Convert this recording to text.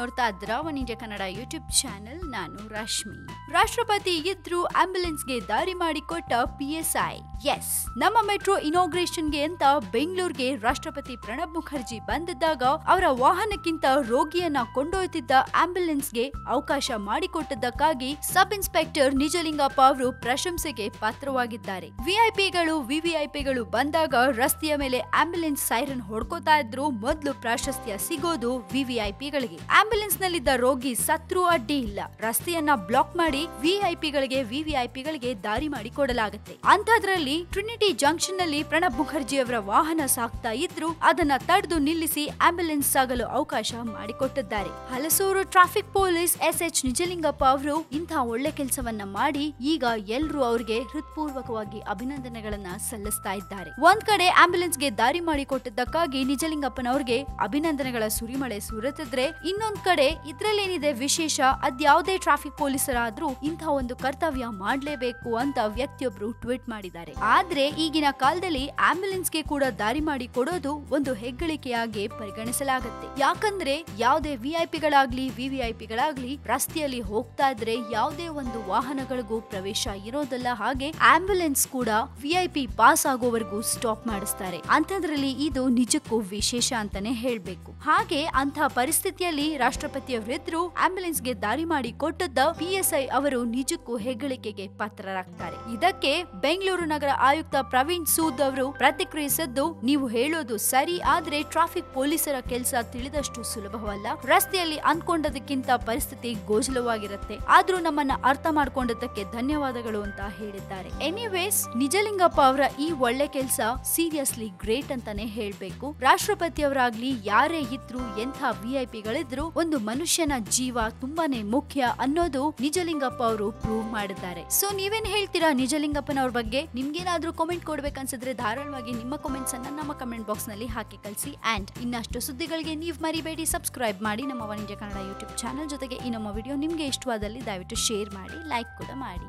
ನೋಡ್ತಾ ಇದ್ರ one India Kannada YouTube channel. ನಾನು ರಶ್ಮಿ. ರಾಷ್ಟ್ರಪತಿ ಇದ್ರು ಆಂಬ್ಯುಲೆನ್ಸ್ಗೆ ದಾರಿ ಮಾಡಿಕೊಟ್ಟ ಪಿ ಎಸ್ ಐ. ಎಸ್. ನಮ್ಮ ಮೆಟ್ರೋ ಇನಾಗ್ರೇಷನ್ಗೆ ಅಂತ ಬೆಂಗಳೂರಿಗೆ ರಾಷ್ಟ್ರಪತಿ ಪ್ರಣಬ್ ಮುಖರ್ಜಿ ಬಂದಿದ್ದಾಗ ಅವರ ವಾಹನಕ್ಕಿಂತ ರೋಗಿಯನ್ನ ಕೊಂಡೊಯ್ತಿದ್ದ ಆಂಬ್ಯುಲೆನ್ಸ್ಗೆ ಅವಕಾಶ ಮಾಡಿಕೊಟ್ಟದ್ದಕ್ಕಾಗಿ ಸಬ್ ಇನ್ಸ್ಪೆಕ್ಟರ್ ನಿಜಲಿಂಗಪ್ಪ ಅವರು ಪ್ರಶಂಸೆಗೆ ಪಾತ್ರವಾಗಿದ್ದಾರೆ. ವಿಐಪಿಗಳು ವಿವಿಐಪಿಗಳು ಬಂದಾಗ ರಸ್ತೆಯ ಮೇಲೆ ಆಂಬ್ಯುಲೆನ್ಸ್ ಸೈರನ್ ಹೊಡ್ಕೋತಾ ಇದ್ರು ಮೊದಲು ಪ್ರಾಶಸ್ತ್ಯ ಸಿಗೋದು ವಿವಿಐಪಿಗಳಿಗೆ ಆಂಬ್ಯುಲೆನ್ಸ್ ನಲ್ಲಿದ್ದ ರೋಗಿ ಸತ್ರು ಅಡ್ಡಿ ಇಲ್ಲ. ರಸ್ತೆಯನ್ನ ಬ್ಲಾಕ್ ಮಾಡಿ ವಿಐಪಿಗಳಿಗೆ, ವಿವಿಐಪಿಗಳಿಗೆ ದಾರಿ ಮಾಡಿ ಕೊಡಲಾಗುತ್ತೆ. ಅಂತದ್ರಲ್ಲಿ ಟ್ರಿನಿಟಿ ಜಂಕ್ಷನ್ನಲ್ಲಿ ಪ್ರಣಬ್ ಮುಖರ್ಜಿ ಅವರ ವಾಹನ ಸಾಕ್ತಾ ಇದ್ರು ಅದನ್ನ ತಡೆದು ನಿಲ್ಲಿಸಿ ಆಂಬ್ಯುಲೆನ್ಸ್ ಸಾಗಲು ಅವಕಾಶ ಮಾಡಿಕೊಟ್ಟಿದ್ದಾರೆ. Halasuru traffic police S H Nijalingappa ಅವರು ಇಂತಹ ಒಳ್ಳೆ ಕೆಲಸವನ್ನ ಮಾಡಿ ಈಗ ಎಲ್ರು ಅವರಿಗೆ ಹೃತ್ಪೂರ್ವಕವಾಗಿ ಅಭಿನಂದನೆಗಳನ್ನ ಸಲ್ಲಿಸ್ತಾ ಇದ್ದಾರೆ. ಒಂದ್ ಕಡೆ ಆಂಬ್ಯುಲೆನ್ಸ್ಗೆ ದಾರಿ ಮಾಡಿಕೊಟ್ಟಿದ್ದಕ್ಕಾಗಿ ನಿಜಲಿಂಗಪ್ಪನವ್ರಿಗೆ ಅಭಿನಂದನೆಗಳ ಸುರಿಮಳೆ ಸುರತಿದ್ರೆ ಇನ್ನೊಂದ್ ಕಡೆ ಇದ್ರಲ್ಲೇನಿದೆ ವಿಶೇಷ ಅದ್ಯಾವುದೇ ಟ್ರಾಫಿಕ್ ಪೊಲೀಸರಾದ್ರೂ ಇಂತಹ ಒಂದು ಕರ್ತವ್ಯ ಮಾಡ್ಲೇಬೇಕು ಅಂತ ವ್ಯಕ್ತಿಯೊಬ್ರು ಟ್ವೀಟ್ ಮಾಡಿದ್ದಾರೆ. ಆದ್ರೆ ಈಗಿನ ಕಾಲದಲ್ಲಿ ಆಂಬ್ಯುಲೆನ್ಸ್ಗೆ ಕೂಡ ದಾರಿ ಮಾಡಿ ಕೊಡೋದು ಒಂದು ಹೆಗ್ಗಳಿಕೆಯಾಗಿ ಪರಿಗಣಿಸಲಾಗುತ್ತೆ. ಯಾಕಂದ್ರೆ ಯಾವುದೇ ವಿಐಪಿಗಳಾಗ್ಲಿ ವಿವಿಐಪಿಗಳಾಗ್ಲಿ ರಸ್ತೆಯಲ್ಲಿ ಹೋಗ್ತಾ ಇದ್ರೆ ಯಾವುದೇ ಒಂದು ವಾಹನಗಳಿಗೂ ಪ್ರವೇಶ ಇರೋದಲ್ಲ ಹಾಗೆ ಆಂಬ್ಯುಲೆನ್ಸ್ ಕೂಡ ವಿಐಪಿ ಪಾಸ್ ಆಗೋವರೆಗೂ ಸ್ಟಾಪ್ ಮಾಡಿಸ್ತಾರೆ. ಅಂತದ್ರಲ್ಲಿ ಇದು ನಿಜಕ್ಕೂ ವಿಶೇಷ ಅಂತಾನೆ ಹೇಳ್ಬೇಕು. ಹಾಗೆ ಅಂತ ಪರಿಸ್ಥಿತಿಯಲ್ಲಿ ರಾಷ್ಟ್ರಪತಿಯವರಿದ್ರು ಆಂಬ್ಯುಲೆನ್ಸ್ಗೆ ದಾರಿ ಮಾಡಿ ಕೊಟ್ಟದ್ದ ಪಿಎಸ್ಐ ಅವರು ನಿಜಕ್ಕೂ ಹೆಗ್ಗಳಿಕೆಗೆ ಪಾತ್ರರಾಗ್ತಾರೆ. ಇದಕ್ಕೆ ಬೆಂಗಳೂರು ನಗರ ಆಯುಕ್ತ ಪ್ರವೀಣ್ ಸೂದ್ ಅವರು ಪ್ರತಿಕ್ರಿಯಿಸಿದ್ದು, ನೀವು ಹೇಳೋದು ಸರಿ, ಆದ್ರೆ ಟ್ರಾಫಿಕ್ ಪೊಲೀಸರ ಕೆಲಸ ತಿಳಿದಷ್ಟು ಸುಲಭವಲ್ಲ. ರಸ್ತೆಯಲ್ಲಿ ಅಂದ್ಕೊಂಡದಕ್ಕಿಂತ ಪರಿಸ್ಥಿತಿ ಗೋಜಲವಾಗಿರುತ್ತೆ. ಆದ್ರೂ ನಮ್ಮನ್ನ ಅರ್ಥ ಮಾಡ್ಕೊಂಡದಕ್ಕೆ ಧನ್ಯವಾದಗಳು ಅಂತ ಹೇಳಿದ್ದಾರೆ. ಎನಿವೇಸ್, ನಿಜಲಿಂಗಪ್ಪ ಅವರ ಈ ಒಳ್ಳೆ ಕೆಲಸ ಸೀರಿಯಸ್ಲಿ ಗ್ರೇಟ್ ಅಂತಾನೆ ಹೇಳ್ಬೇಕು. ರಾಷ್ಟ್ರಪತಿಯವರಾಗ್ಲಿ ಯಾರೇ ಇದ್ರು ಎಂಥ ವಿಐಪಿಗಳಿದ್ರು ಒಂದು ಮನುಷ್ಯನ ಜೀವ ತುಂಬಾನೇ ಮುಖ್ಯ ಅನ್ನೋದು ನಿಜಲಿಂಗಪ್ಪ ಅವರು ಪ್ರೂವ್ ಮಾಡಿದ್ದಾರೆ. ಸೊ ನೀವೇನ್ ಹೇಳ್ತೀರಾ ನಿಜಲಿಂಗಪ್ಪನವ್ರ ಬಗ್ಗೆ? ನಿಮ್ಗೇನಾದ್ರೂ ಕಾಮೆಂಟ್ ಕೊಡ್ಬೇಕನ್ಸಿದ್ರೆ ಧಾರಾಳವಾಗಿ ನಿಮ್ಮ ಕಾಮೆಂಟ್ಸ್ ಅನ್ನ ನಮ್ಮ ಕಮೆಂಟ್ ಬಾಕ್ಸ್ನಲ್ಲಿ ಹಾಕಿ ಕಳಿಸಿ. ಅಂಡ್ ಇನ್ನಷ್ಟು ಸುದ್ದಿಗಳಿಗೆ ನೀವು ಮರಿಬೇಡಿ ಸಬ್ಸ್ಕ್ರೈಬ್ ಮಾಡಿ ನಮ್ಮ ವಾಣಿಜ್ಯ ಕನ್ನಡ ಯೂಟ್ಯೂಬ್ ಚಾನಲ್ ಜೊತೆಗೆ ಈ ನಮ್ಮ ವಿಡಿಯೋ ನಿಮ್ಗೆ ಇಷ್ಟವಾದಲ್ಲಿ ದಯವಿಟ್ಟು ಶೇರ್ ಮಾಡಿ ಲೈಕ್ ಕೂಡ ಮಾಡಿ.